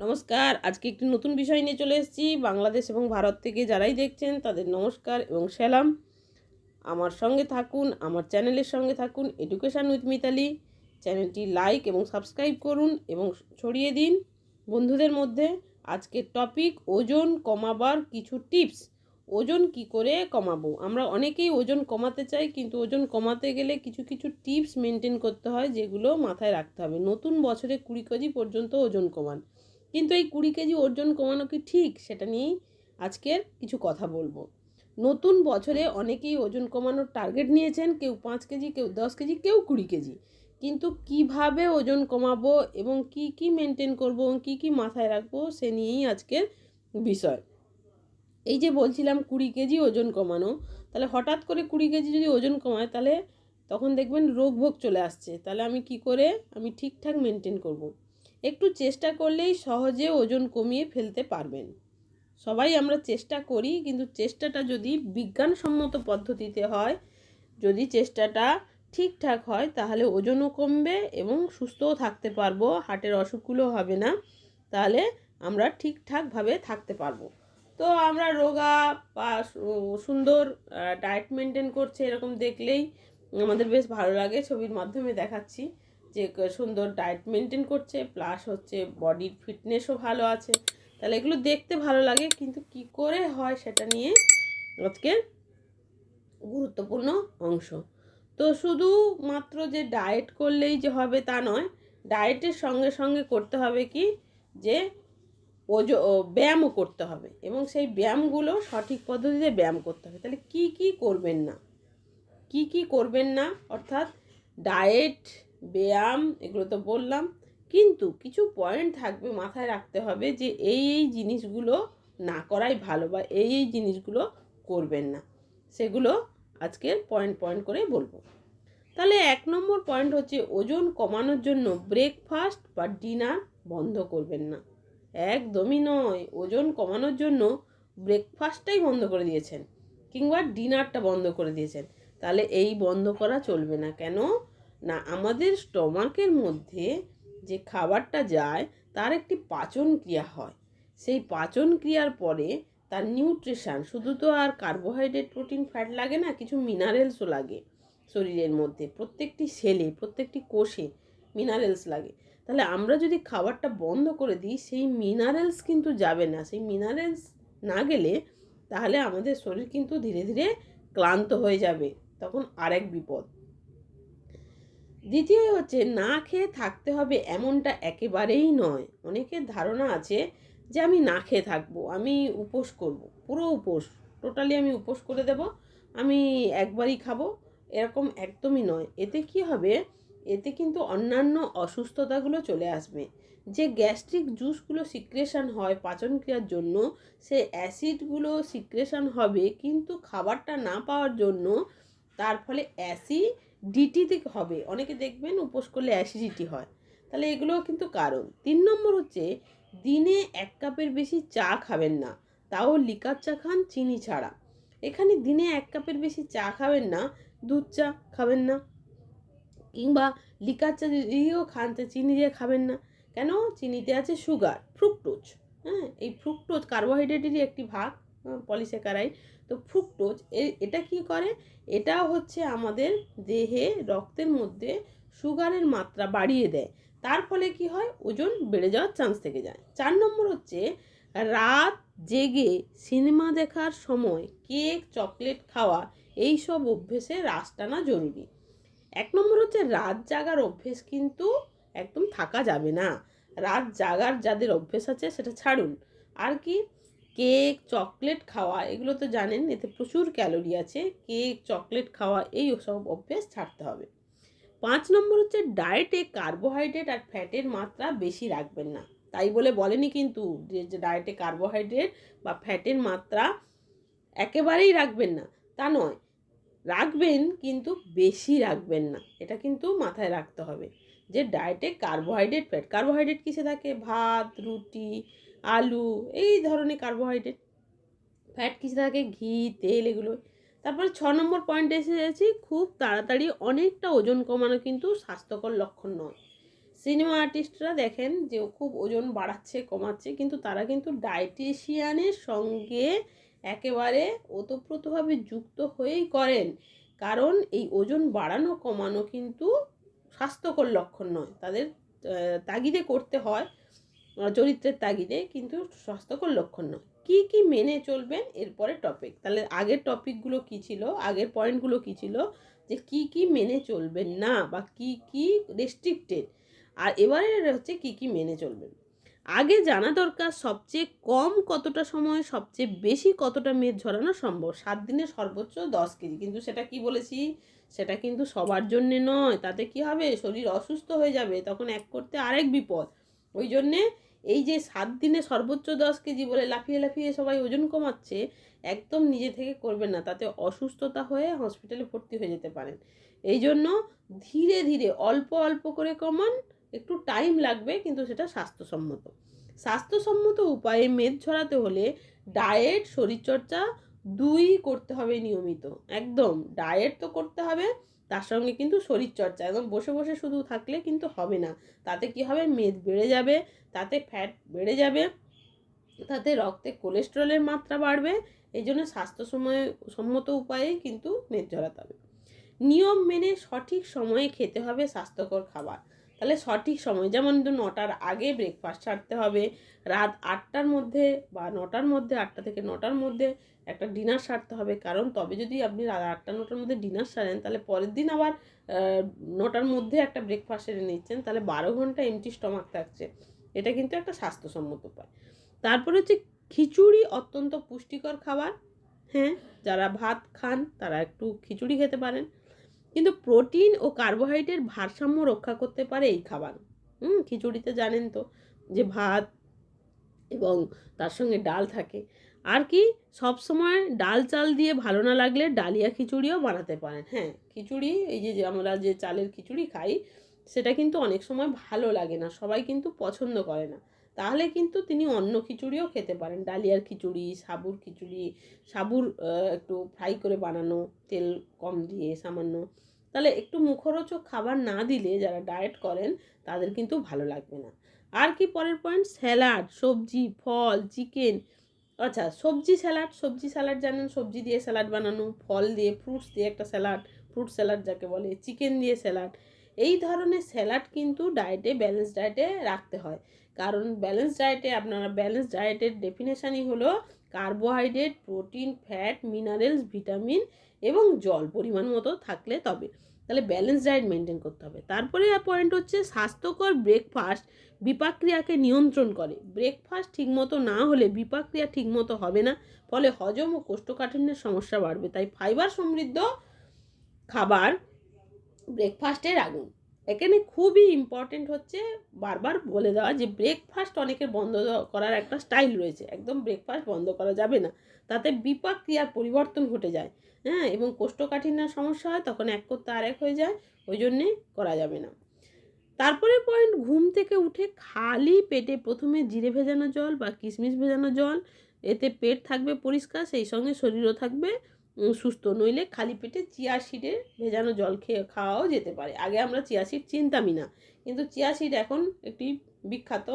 নমস্কার, আজকে একটি নতুন বিষয় নিয়ে চলে এসেছি। বাংলাদেশ এবং ভারত থেকে যারাই দেখছেন, তাদের নমস্কার এবং সালাম। আমার সঙ্গে থাকুন, আমার চ্যানেলের সঙ্গে থাকুন এডুকেশান উইথ মিতালি চ্যানেলটি লাইক এবং সাবস্ক্রাইব করুন এবং ছড়িয়ে দিন। বন্ধুদের মধ্যে আজকের টপিক, ওজন কমাবার কিছু টিপস। ওজন কি করে কমাবো? আমরা অনেকেই ওজন কমাতে চাই, কিন্তু ওজন কমাতে গেলে কিছু কিছু টিপস মেনটেন করতে হয়, যেগুলো মাথায় রাখতে হবে। নতুন বছরে কুড়ি কেজি পর্যন্ত ওজন কমান। কিন্তু এই কুড়ি কেজি ওজন কমানো কি ঠিক? সেটা নিয়েই আজকের কিছু কথা বলব। নতুন বছরে অনেকেই ওজন কমানোর টার্গেট নিয়েছেন, কেউ পাঁচ কেজি, কেউ দশ কেজি, কেউ কুড়ি কেজি। কিন্তু কীভাবে ওজন কমাবো এবং কি কি মেনটেন করব এবং কী কী মাথায় রাখব, সে নিয়েই আজকের বিষয়। এই যে বলছিলাম কুড়ি কেজি ওজন কমানো, তাহলে হঠাৎ করে কুড়ি কেজি যদি ওজন কমায়, তাহলে তখন দেখবেন রোগ ভোগ চলে আসছে। তাহলে আমি কি করে, আমি ঠিকঠাক মেনটেন করব। একটু চেষ্টা করলেই সহজে ওজন কমিয়ে ফেলতে পারবেন। সবাই আমরা চেষ্টা করি, কিন্তু চেষ্টাটা যদি বিজ্ঞানসম্মত পদ্ধতিতে হয়, যদি চেষ্টাটা ঠিকঠাক হয়, তাহলে ওজনও কমবে এবং সুস্থও থাকতে পারব, হার্টের অসুখগুলো হবে না, তাহলে আমরা ঠিকঠাকভাবে থাকতে পারব। তো আমরা রোগা বা সুন্দর ডায়েট মেনটেন করছে এরকম দেখলেই আমাদের বেশ ভালো লাগে, ছবির মাধ্যমে দেখাচ্ছি। যে সুন্দর ডায়েট মেনটেন করছে প্লাস হচ্ছে বডির ফিটনেসও ভালো আছে। তাহলে এগুলো দেখতে ভালো লাগে, কিন্তু কি করে হয় সেটা নিয়ে আজকে গুরুত্বপূর্ণ অংশ। তো শুধু মাত্র যে ডায়েট করলেই যে হবে তা নয় ডায়েটের সঙ্গে সঙ্গে করতে হবে কি? যে ওজ ব্যায়ামও করতে হবে। এবং সেই ব্যায়ামগুলো সঠিক পদ্ধতিতে ব্যায়াম করতে হবে। তাহলে কি কি করবেন না? কি কি করবেন না? অর্থাৎ ডায়েট ব্যায়াম, এগুলো তো বললাম। কিন্তু কিছু পয়েন্ট থাকবে মাথায় রাখতে হবে যে এই এই জিনিসগুলো না করাই ভালো বা এই এই জিনিসগুলো করবেন না। সেগুলো আজকে পয়েন্ট পয়েন্ট করে বলব। তাহলে এক নম্বর পয়েন্ট হচ্ছে ওজন কমানোর জন্য ব্রেকফাস্ট বা ডিনার বন্ধ করবেন না। একদমই নয়। ওজন কমানোর জন্য ব্রেকফাস্টটাই বন্ধ করে দিয়েছেন। কিংবা ডিনারটা বন্ধ করে দিয়েছেন। তাহলে এই বন্ধ করা চলবে না। কেন? না, আমাদের স্টমাকের মধ্যে যে খাবারটা যায়, তার একটি পাচন ক্রিয়া হয়। সেই পাচন ক্রিয়ার পরে তার নিউট্রিশান, শুধু তো আর কার্বোহাইড্রেট, প্রোটিন, ফ্যাট লাগে না, কিছু মিনারেলসও লাগে শরীরের মধ্যে। প্রত্যেকটি সেলে, প্রত্যেকটি কোষে মিনারেলস লাগে। তাহলে আমরা যদি খাবারটা বন্ধ করে দিই, সেই মিনারেলস কিন্তু যাবে না। সেই মিনারেলস না গেলে তাহলে আমাদের শরীর কিন্তু ধীরে ধীরে ক্লান্ত হয়ে যাবে। তখন আরেক বিপদ। দ্বিতীয় হচ্ছে, না খেয়ে থাকতে হবে এমনটা একেবারেই নয়। অনেকের ধারণা আছে যে, আমি না খেয়ে থাকব, আমি উপোস করব, পুরো উপোস, টোটালি আমি উপোস করে দেব, আমি একবারই খাব, এরকম একদমই নয়। এতে কি হবে? এতে কিন্তু অন্যান্য অসুস্থতাগুলো চলে আসবে। যে গ্যাস্ট্রিক জুসগুলো সিক্রেশন হয় পাচন ক্রিয়ার জন্য, সে অ্যাসিডগুলো সিক্রেশন হবে, কিন্তু খাবারটা না পাওয়ার জন্য, তার ফলে অ্যাসিডিটিতে হবে। অনেকে দেখবেন উপোস করলে অ্যাসিডিটি হয়। তাহলে এগুলোও কিন্তু কারণ। তিন নম্বর হচ্ছে, দিনে এক কাপের বেশি চা খাবেন না। তাও লিকার চা খান, চিনি ছাড়া। এখানে দিনে এক কাপের বেশি চা খাবেন না, দুধ চা খাবেন না। কিংবা লিকার চা দিয়েও খান চিনি দিয়ে খাবেন না। কেন? চিনিতে আছে সুগার, ফ্রুক্টোজ। হ্যাঁ এই ফ্রুক্টোজ কার্বোহাইড্রেটেরই একটি ভাগ পলিস্যাকারাইড তো ফ্রুক্টোজ এটা কি করে? এটা হচ্ছে আমাদের দেহে রক্তের মধ্যে সুগারের মাত্রা বাড়িয়ে দেয়। তার ফলে কি হয়? ওজন বেড়ে যাওয়ার চান্স থেকে যায়। চার নম্বর হচ্ছে, রাত জেগে সিনেমা দেখার সময় কেক চকলেট খাওয়া, এই সব অভ্যেসে রাস টানা জরুরি। এক নম্বর হচ্ছে, রাত জাগার অভ্যেস কিন্তু একদম থাকা যাবে না। রাত জাগার যাদের অভ্যেস আছে, সেটা ছাড়ুন। আর কি? কেক, চকলেট খাওয়া, এগুলো তো জানেন, এতে প্রচুর ক্যালোরি আছে। কেক, চকলেট খাওয়া, এই সব অভ্যেস ছাড়তে হবে। পাঁচ নম্বর হচ্ছে ডায়েটে কার্বোহাইড্রেট আর ফ্যাটের মাত্রা বেশি রাখবেন না। তাই বলে বলেনি কিন্তু যে ডায়েটে কার্বোহাইড্রেট বা ফ্যাটের মাত্রা একেবারেই রাখবেন না, তা নয়। রাখবেন কিন্তু বেশি রাখবেন না, এটা কিন্তু মাথায় রাখতে হবে। যে ডায়েটে কার্বোহাইড্রেট, ফ্যাট, কার্বোহাইড্রেট কিসে থাকে? ভাত, রুটি আলু, এই ধরনের কার্বোহাইড্রেট ফ্যাট কিছু থাকে, ঘি, তেল এগুলো তারপরে ছ নম্বর পয়েন্টে এসে যাচ্ছি, খুব তাড়াতাড়ি অনেকটা ওজন কমানো কিন্তু স্বাস্থ্যকর লক্ষণ নয়। সিনেমা আর্টিস্টরা দেখেন যে খুব ওজন বাড়াচ্ছে, কমাচ্ছে, কিন্তু তারা কিন্তু ডায়েটিশিয়ানের সঙ্গে একেবারে ওতপ্রোতভাবে যুক্ত হয়েই করেন। কারণ এই ওজন বাড়ানো, কমানো কিন্তু স্বাস্থ্যকর লক্ষণ নয়। তাদের তাগিদে করতে হয়। চরিত্রের তাগিদে কিন্তু স্বাস্থ্যকর লক্ষণ নয়। কি কি মেনে চলবেন এরপরে টপিক তাহলে আগের টপিকগুলো কি ছিল? আগের পয়েন্টগুলো কি ছিল? যে কি কি মেনে চলবেন না বা কি কি রেস্ট্রিক্টেড আর এবারে হচ্ছে কি কি মেনে চলবেন? আগে জানা দরকার সবচেয়ে কম কতটা সময়, সবচেয়ে বেশি কতটা মেদ ঝরানো সম্ভব? সাত দিনে সর্বোচ্চ দশ কেজি। কিন্তু সেটা কি বলেছি? সেটা কিন্তু সবার জন্যে নয়। তাতে কি হবে? শরীর অসুস্থ হয়ে যাবে। তখন এক করতে আরেক বিপদ। ওই জন্যে এই যে সাত দিনে সর্বোচ্চ দশ কেজি বলে লাফিয়ে লাফিয়ে সবাই ওজন কমাচ্ছে, একদম নিজে থেকে করবেন না। তাতে অসুস্থতা হয়ে হসপিটালে ভর্তি হয়ে যেতে পারেন। এই জন্য ধীরে ধীরে অল্প অল্প করে কমান, একটু টাইম লাগবে, কিন্তু সেটা স্বাস্থ্যসম্মত। স্বাস্থ্যসম্মত উপায়ে মেদ ছড়াতে হলে ডায়েট শরীরচর্চা দুই করতে হবে নিয়মিত। একদম ডায়েট তো করতে হবে তার সঙ্গে কিন্তু শরীরচর্চা একদম বসে বসে শুধু থাকলে কিন্তু হবে না। তাতে কি হবে? মেদ বেড়ে যাবে, তাতে ফ্যাট বেড়ে যাবে, তাতে রক্তে কোলেস্টেরলের মাত্রা বাড়বে এই জন্য স্বাস্থ্যসময়, সম্মত উপায়েই কিন্তু মেদ ঝরাতে হবে। নিয়ম মেনে সঠিক সময়ে খেতে হবে স্বাস্থ্যকর খাবার। তাহলে সঠিক সময়, যেমন নটার আগে ব্রেকফাস্ট ছাড়তে হবে, রাত আটটার মধ্যে বা নটার মধ্যে, আটটা থেকে নটার মধ্যে একটা ডিনার সারতে হবে। কারণ তবে যদি আপনি আটটা, নটার মধ্যে ডিনার সারেন, তাহলে পরের দিন আবার নটার মধ্যে একটা ব্রেকফাস্ট সেরে নিচ্ছেন, তাহলে বারো ঘণ্টা এমটি স্টমাক থাকছে। এটা কিন্তু একটা স্বাস্থ্যসম্মত উপায়। তারপরে হচ্ছে খিচুড়ি অত্যন্ত পুষ্টিকর খাবার। হ্যাঁ যারা ভাত খান, তারা একটু খিচুড়ি খেতে পারেন। কিন্তু প্রোটিন ও কার্বোহাইড্রেট ভারসাম্য রক্ষা করতে পারে এই খাবার। হুম, খিচুড়িতে জানেন তো যে ভাত এবং তার সঙ্গে ডাল থাকে। আর কি, সব সময় ডাল চাল দিয়ে ভালো না লাগলে ডালিয়া খিচুড়িও বানাতে পারেন। হ্যাঁ খিচুড়ি, এই যে আমরা যে চালের খিচুড়ি খাই, সেটা কিন্তু অনেক সময় ভালো লাগে না, সবাই কিন্তু পছন্দ করে না। তাহলে কিন্তু তিনি অন্য খিচুড়িও খেতে পারেন, ডালিয়ার খিচুড়ি, সাবুর খিচুড়ি, সাবুর একটু ফ্রাই করে বানানো, তেল কম দিয়ে সামান্য। তাহলে একটু মুখরোচক খাবার না দিলে যারা ডায়েট করেন, তাদের কিন্তু ভালো লাগবে না। আর কি পরের পয়েন্ট স্যালাড, সবজি, ফল, চিকেন আচ্ছা সবজি স্যালাড সবজি স্যালাড জানেন? সবজি দিয়ে স্যালাড বানানো, ফল দিয়ে ফ্রুটস দিয়ে একটা স্যালাড ফ্রুট স্যালাড যাকে বলে চিকেন দিয়ে স্যালাড এই ধরনের স্যালাড কিন্তু ডায়েটে ব্যালেন্স ডায়েটে রাখতে হয়। কারণ ব্যালেন্স ডায়েটে আপনারা ব্যালেন্স ডায়েটের ডেফিনেশানই হলো carbohydrate protein fat minerals vitamin এবং জল পরিমাণ মতো থাকলে তবে। তাহলে ব্যালেন্স ডায়েট মেনটেন করতে হবে। তারপরে পয়েন্ট হচ্ছে স্বাস্থ্যকর ব্রেকফাস্ট বিপাকক্রিয়াকে নিয়ন্ত্রণ করে। ব্রেকফাস্ট ঠিকমতো না হলে বিপাকক্রিয়া ঠিকমতো হবে না, ফলে হজম ও কোষ্ঠকাঠিন্যের সমস্যা বাড়বে। তাই ফাইবার সমৃদ্ধ খাবার ব্রেকফাস্টের আগুন। এখানে খুবই ইম্পর্টেন্ট হচ্ছে বারবার বলে দেওয়া যে ব্রেকফাস্ট অনেকের বন্ধ করার একটা স্টাইল রয়েছে। একদম ব্রেকফাস্ট বন্ধ করা যাবে না। তাতে বিপাক ক্রিয়ার পরিবর্তন ঘটে যায়। হ্যাঁ এবং কোষ্ঠকাঠিন্য সমস্যা হয়, তখন এক করতে আরেক হয়ে যায়, ওই জন্যে করা যাবে না। তারপরে পয়েন্ট ঘুম থেকে উঠে খালি পেটে প্রথমে জিরে ভেজানো জল বা কিশমিশ ভেজানো জল, এতে পেট থাকবে পরিষ্কার, সেই সঙ্গে শরীরও থাকবে সুস্থ। নইলে খালি পেটে চিয়া সিডের ভেজানো জল খেয়ে খাওয়াও যেতে পারে। আগে আমরা চিয়া সিড চিনতামই না, কিন্তু চিয়া সিড এখন একটি বিখ্যাত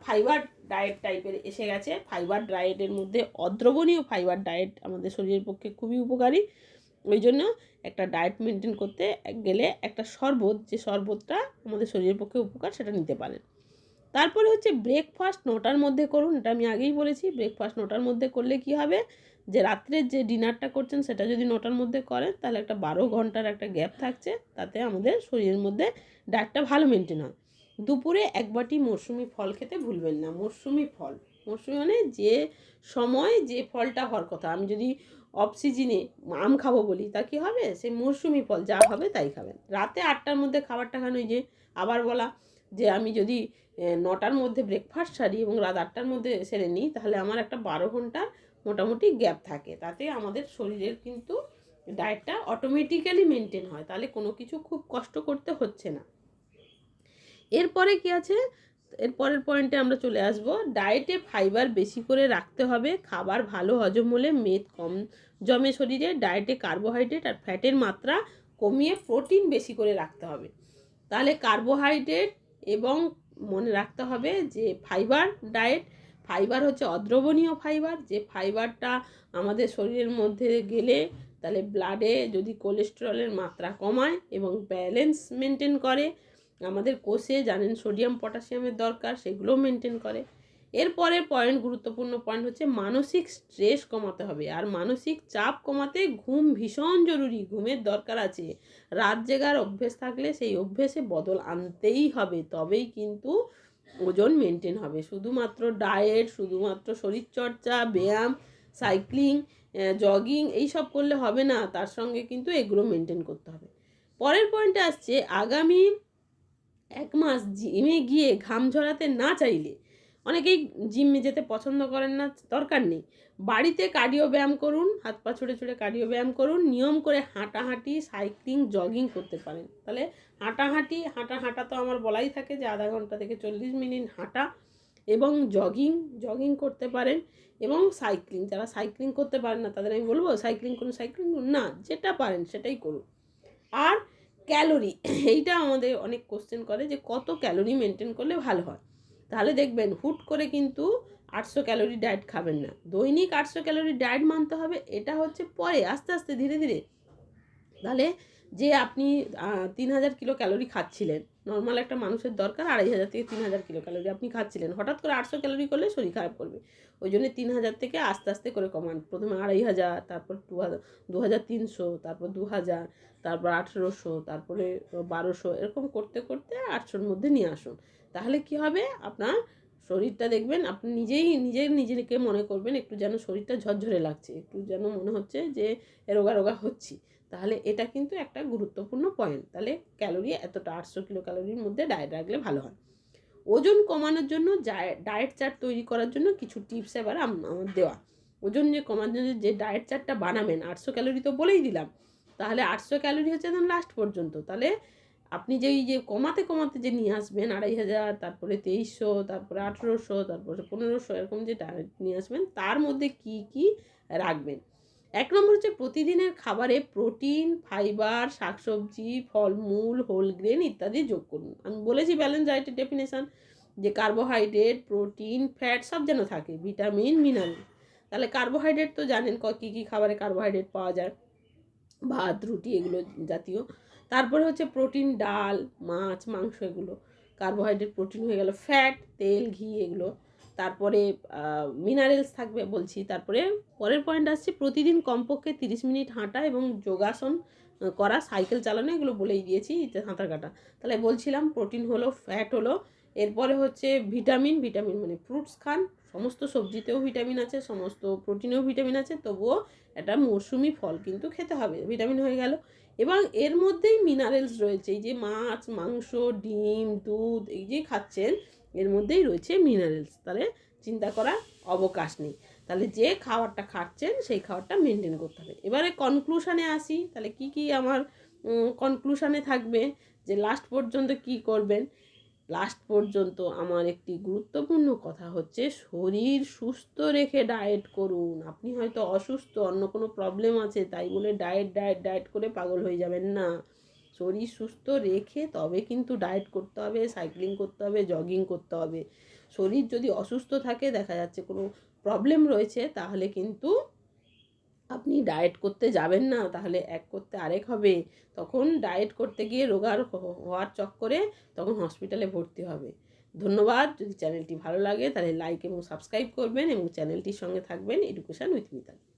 ফাইবার ডায়েট টাইপের এসে গেছে। ফাইবার ডায়েটের মধ্যে অদ্রবণীয় ফাইবার ডায়েট আমাদের শরীরের পক্ষে খুবই উপকারী। ওই জন্য একটা ডায়েট মেনটেন করতে গেলে একটা শরবত, যে শরবতটা আমাদের শরীরের পক্ষে উপকার সেটা নিতে পারেন। তারপরে হচ্ছে ব্রেকফাস্ট নটার মধ্যে করুন, এটা আমি আগেই বলেছি। ব্রেকফাস্ট নটার মধ্যে করলে কি হবে? যে রাত্রের যে ডিনারটা করছেন, সেটা যদি নটার মধ্যে করেন, তাহলে একটা বারো ঘণ্টার একটা গ্যাপ থাকছে। তাতে আমাদের শরীরের মধ্যে ডায়েটটা ভালো মেনটেন হয়। দুপুরে এক বাটি মরশুমি ফল খেতে ভুলবেন না। মরশুমি ফল। মরশুমি মানে যে সময় যে ফলটা হওয়ার কথা। আমি যদি অফ সিজনে আম খাব বলি, তা কি হবে? সেই মরশুমি ফল যা হবে তাই খাবেন। রাতে আটটার মধ্যে খাবারটা খান ওই যে আবার বলা যে আমি যদি নটার মধ্যে ব্রেকফাস্ট সারি এবং রাত আটটার মধ্যে সেরে নিই, তাহলে আমার একটা বারো ঘণ্টার মোটামুটি গ্যাপ থাকে। তাতে আমাদের শরীরের কিন্তু ডায়েটটা অটোমেটিক্যালি মেনটেন হয়। তাহলে কোনো কিছু খুব কষ্ট করতে হচ্ছে না। এরপরে কি আছে? এর পরের পয়েন্টে আমরা চলে আসব। ডায়েটে ফাইবার বেশি করে রাখতে হবে। খাবার ভালো হজম হলে মেদ কম জমে শরীরে। ডায়েটে কার্বোহাইড্রেট আর ফ্যাটের মাত্রা কমিয়ে প্রোটিন বেশি করে রাখতে হবে। তাহলে কার্বোহাইড্রেট এবং মনে রাখতে হবে যে ফাইবার ডায়েট ফাইবার হচ্ছে অদ্রবণীয় ফাইবার যে ফাইবারটা আমাদের শরীরের মধ্যে গেলে তাহলে ব্লাডে যদি কোলেস্টেরলের মাত্রা কমায় এবং ব্যালেন্স মেনটেন করে আমাদের কোষে জানেন সোডিয়াম, পটাশিয়ামের দরকার সেগুলো মেনটেন করে। এরপরে পয়েন্ট গুরুত্বপূর্ণ পয়েন্ট হচ্ছে মানসিক স্ট্রেস কমাতে হবে। আর মানসিক চাপ কমাতে ঘুম ভীষণ জরুরি, ঘুমের দরকার আছে। রাত জেগার অভ্যেস থাকলে সেই অভ্যেসে বদল আনতেই হবে, তবেই কিন্তু ওজন মেনটেন হবে। শুধুমাত্র ডায়েট শুধুমাত্র শরীরচর্চা, ব্যায়াম সাইক্লিং জগিং এইসব করলে হবে না, তার সঙ্গে কিন্তু এগুলো মেনটেন করতে হবে। পরের পয়েন্টে আসছে, আগামী এক মাস জিমে গিয়ে ঘাম ঝরাতে না চাইলে অনেকেই জিমে যেতে পছন্দ করেন না, দরকার নেই। বাড়িতে কার্ডিও ব্যায়াম করুন, হাত পা ছুড়ে ছুড়ে কার্ডিও ব্যায়াম করুন, নিয়ম করে হাঁটাহাঁটি সাইক্লিং জগিং করতে পারেন। তাহলে হাঁটাহাঁটি হাঁটা হাঁটা তো আমার বলাই থাকে যে আধা ঘণ্টা থেকে চল্লিশ মিনিট হাঁটা এবং জগিং জগিং করতে পারেন এবং সাইক্লিং যারা সাইক্লিং করতে পারেন না, তাদের আমি বলব সাইক্লিং করুন সাইক্লিং করুন, না, যেটা পারেন সেটাই করুন। আর ক্যালোরি, এইটা আমাদের অনেক কোশ্চেন করে যে কত ক্যালোরি মেনটেন করলে ভালো হয়। তাহলে দেখবেন হুট করে কিন্তু আটশো ক্যালোরি ডায়েট খাবেন না। দৈনিক আটশো ক্যালোরি ডায়েট মানতে হবে, এটা হচ্ছে পরে, আস্তে আস্তে ধীরে ধীরে। তাহলে যে আপনি তিন হাজার কিলো ক্যালোরি খাচ্ছিলেন নর্মাল একটা মানুষের দরকার আড়াই হাজার থেকে তিন হাজার কিলো ক্যালোরি আপনি খাচ্ছিলেন। হঠাৎ করে আটশো ক্যালোরি করলে শরীর খারাপ করবে। ওই জন্য তিন হাজার থেকে আস্তে আস্তে করে কমান। প্রথমে আড়াই হাজার, তারপর দু হাজার দু হাজার তিনশো, তারপর দু হাজার তারপর আঠেরোশো, তারপরে বারোশো, এরকম করতে করতে আটশোর মধ্যে নিয়ে আসুন। তাহলে কি হবে? আপনার শরীরটা দেখবেন, আপনি নিজেই, নিজের নিজেকে মনে করবেন, একটু যেন শরীরটা ঝরঝরে লাগছে, একটু যেন মনে হচ্ছে যে রোগা রোগা হচ্ছি। তাহলে এটা কিন্তু একটা গুরুত্বপূর্ণ পয়েন্ট তাহলে ক্যালোরি এতটা আটশো কিলো ক্যালোরির মধ্যে ডায়েট রাখলে ভালো হয়। ওজন কমানোর জন্য ডায়েট চার্ট তৈরি করার জন্য কিছু টিপস এবার আমার দেওয়া। ওজন যে কমানোর জন্য যে ডায়েট চার্টটা বানাবেন, আটশো ক্যালোরি তো বলেই দিলাম, তাহলে আটশো ক্যালোরি হচ্ছে একদম লাস্ট পর্যন্ত। তাহলে আপনি যে যে কমাতে কমাতে যে নিয়ে আসবেন, আড়াই হাজার, তারপরে তেইশশো, তারপরে আঠেরোশো, তারপরে পনেরোশো, এরকম যে ডায়েট নিয়ে আসবেন, তার মধ্যে কি কি রাখবেন? এক নম্বর হচ্ছে প্রতিদিনের খাবারে প্রোটিন, ফাইবার, শাকসবজি, ফলমূল, হোল গ্রেন ইত্যাদি যোগ করুন। আমি বলেছি ব্যালেন্স ডায়েটের ডেফিনেশান যে কার্বোহাইড্রেট, প্রোটিন, ফ্যাট সব যেন থাকে, ভিটামিন, মিনারেল। তাহলে কার্বোহাইড্রেট তো জানেন ক কী কী খাবারে কার্বোহাইড্রেট পাওয়া যায়? ভাত, রুটি এগুলো জাতীয়। তারপরে হচ্ছে প্রোটিন, ডাল, মাছ, মাংস এগুলো। কার্বোহাইড্রেট, প্রোটিন হয়ে গেল, ফ্যাট, তেল, ঘি এগুলো। তারপরে মিনারেলস থাকবে বলছি। তারপরে পরের পয়েন্ট আসছে, প্রতিদিন কমপক্ষে তিরিশ মিনিট হাঁটা এবং যোগাসন করা সাইকেল চালানো, এগুলো বলেই দিয়েছি সাঁতার কাটা। তাহলে বলছিলাম প্রোটিন হলো ফ্যাট হলো, এরপরে হচ্ছে ভিটামিন ভিটামিন মানে ফ্রুটস খান, সমস্ত সবজিতেও ভিটামিন আছে, সমস্ত প্রোটিনেও ভিটামিন আছে, তবুও একটা মরশুমি ফল কিন্তু খেতে হবে ভিটামিন হয়ে গেল। এবং এর মধ্যেই মিনারেলস রয়েছে, এই যে মাছ, মাংস, ডিম, দুধ, এই যে খাচ্ছেন এর মধ্যেই রয়েছে মিনারেলস তাহলে চিন্তা করার অবকাশ নেই। তাহলে যে খাবারটা খাচ্ছেন, সেই খাবারটা মেনটেন করতে হবে। এবারে কনক্লুশনে আসি। তাহলে কি কি আমার কনক্লুশনে থাকবে? যে লাস্ট পর্যন্ত কি করবেন? লাস্ট পর্যন্ত আমার একটি গুরুত্বপূর্ণ কথা হচ্ছে, শরীর সুস্থ রেখে ডায়েট করুন। আপনি হয়তো অসুস্থ, অন্য কোনো প্রবলেম আছে, তাই বলে ডায়েট ডায়েট ডায়েট করে পাগল হয়ে যাবেন না। শরীর সুস্থ রেখে তবে কিন্তু ডায়েট করতে হবে, সাইক্লিং করতে হবে, জগিং করতে হবে। শরীর যদি অসুস্থ থাকে, দেখা যাচ্ছে কোনো প্রবলেম রয়েছে, তাহলে কিন্তু আপনি ডায়েট করতে যাবেন না, তাহলে এক করতে আরেক হবে। তখন ডায়েট করতে গিয়ে রোগার হওয়ার চক্করে তখন হসপিটালে ভর্তি হবে। ধন্যবাদ। যদি চ্যানেলটি ভালো লাগে, তাহলে লাইক এবং সাবস্ক্রাইব করবেন এবং চ্যানেলটির সঙ্গে থাকবেন এডুকেশান উইথ মিতালি